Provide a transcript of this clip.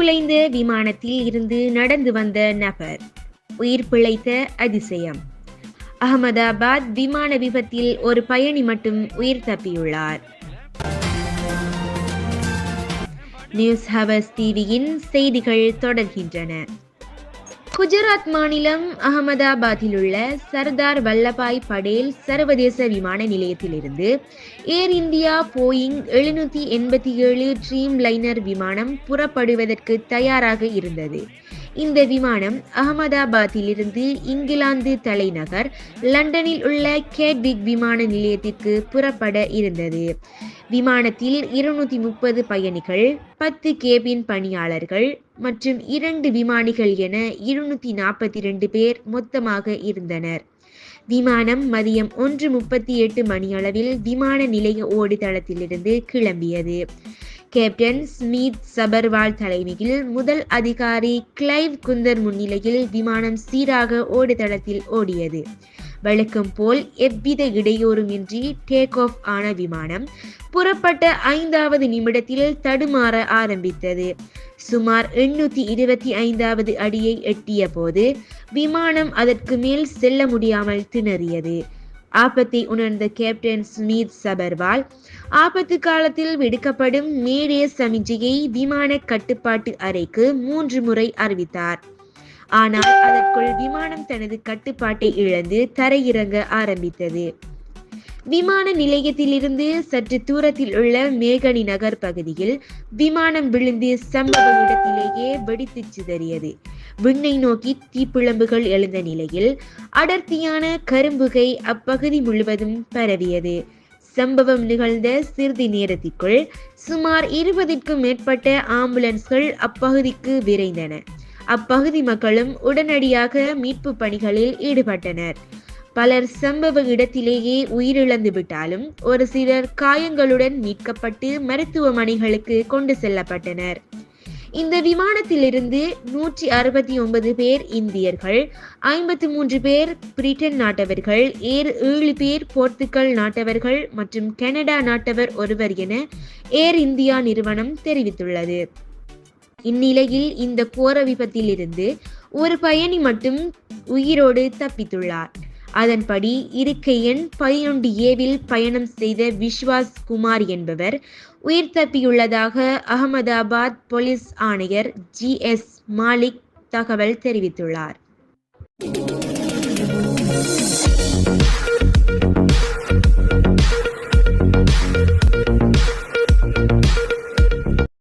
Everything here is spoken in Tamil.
குலைந்த விமானத்தில் இருந்து நடந்து வந்த நபர் உயிர் பிழைத்த அதிசயம். அகமதாபாத் விமான விபத்தில் ஒரு பயணி மட்டும் உயிர் தப்பியுள்ளார். நியூஸ் ஹவர்ஸ் டிவியின் செய்திகள் தொடர்கின்றன. குஜராத் மாநிலம் அகமதாபாத்தில் உள்ள சர்தார் வல்லபாய் படேல் சர்வதேச விமான நிலையத்திலிருந்து ஏர் இந்தியா போயிங் எழுநூற்றி எண்பத்தி ஏழு ட்ரீம் லைனர் விமானம் புறப்படுவதற்கு தயாராக இருந்தது. இந்த விமானம் அகமதாபாத்திலிருந்து இங்கிலாந்து தலைநகர் லண்டனில் உள்ள கேட்விக் விமான நிலையத்திற்கு புறப்பட இருந்தது. விமானத்தில் இருநூத்தி முப்பது பயணிகள் பத்து கேபின் பணியாளர்கள் மற்றும் இரண்டு விமானிகள் என இருநூத்தி நாற்பத்தி ரெண்டு பேர் மொத்தமாக இருந்தனர். விமானம் மதியம் ஒன்று முப்பத்தி எட்டு மணியளவில் விமான நிலைய ஓடுதளத்திலிருந்து கிளம்பியது. கேப்டன் ஸ்மித் சபர்வால் தலைமையில் முதல் அதிகாரி கிளைவ் குந்தர் முன்னிலையில் விமானம் சீராக ஓடுதளத்தில் ஓடியது. வழக்கம் போல் எவ்வித இடையூறுமின்றி டேக் ஆஃப் ஆன விமானம் புறப்பட்ட ஐந்தாவது நிமிடத்தில் தடுமாற ஆரம்பித்தது. சுமார் எண்ணூத்தி இருபத்தி ஐந்தாவது அடியை எட்டிய போது விமானம் அதற்கு மேல் செல்ல முடியாமல் திணறியது. ஆபத்தை உணர்ந்த கேப்டன் ஸ்மித் சபர்வால் ஆபத்து காலத்தில் விடுக்கப்படும் மேடே சமிஞ்சையை விமான கட்டுப்பாட்டு அறைக்கு மூன்று முறை அறிவித்தார். ஆனால் அதற்குள் விமானம் தனது கட்டுப்பாட்டை இழந்து தரையிறங்க ஆரம்பித்தது. விமான நிலையத்திலிருந்து சற்று தூரத்தில் உள்ள மேகனி நகர் பகுதியில் விமானம் விழுந்து சம்பவ இடத்திலேயே வெடித்து சிதறியது. விண்ணை நோக்கி தீப்பிழம்புகள் எழுந்த நிலையில் அடர்த்தியான கரும்புகை அப்பகுதி முழுவதும் பரவியது. சம்பவம் நிகழ்ந்த சிறிது நேரத்திற்குள் சுமார் இருபதிற்கும் மேற்பட்ட ஆம்புலன்ஸ்கள் அப்பகுதிக்கு விரைந்தன. அப்பகுதி மக்களும் உடனடியாக மீட்பு பணிகளில் ஈடுபட்டனர். பலர் சம்பவ இடத்திலேயே உயிரிழந்து விட்டாலும் ஒரு சிலர் காயங்களுடன் மீட்கப்பட்டு மருத்துவமனைகளுக்கு கொண்டு செல்லப்பட்டனர். இந்த விமானத்திலிருந்து நூற்றி அறுபத்தி ஒன்பது பேர் இந்தியர்கள் ஐம்பத்தி மூன்று பேர் பிரிட்டன் நாட்டவர்கள் ஏர் ஏழு பேர் போர்த்துகல் நாட்டவர்கள் மற்றும் கனடா நாட்டவர் ஒருவர் என ஏர் இந்தியா நிறுவனம் தெரிவித்துள்ளது. இந்நிலையில் இந்த கோர விபத்திலிருந்து ஒரு பயணி மட்டும் உயிரோடு தப்பித்துள்ளார். அதன்படி இருக்கை எண் பதினொன்று ஏவில் பயணம் செய்த விஸ்வாஸ் குமார் என்பவர் உயிர் தப்பியுள்ளதாக அகமதாபாத் போலீஸ் ஆணையர் ஜி எஸ் மாலிக் தகவல் தெரிவித்துள்ளார்.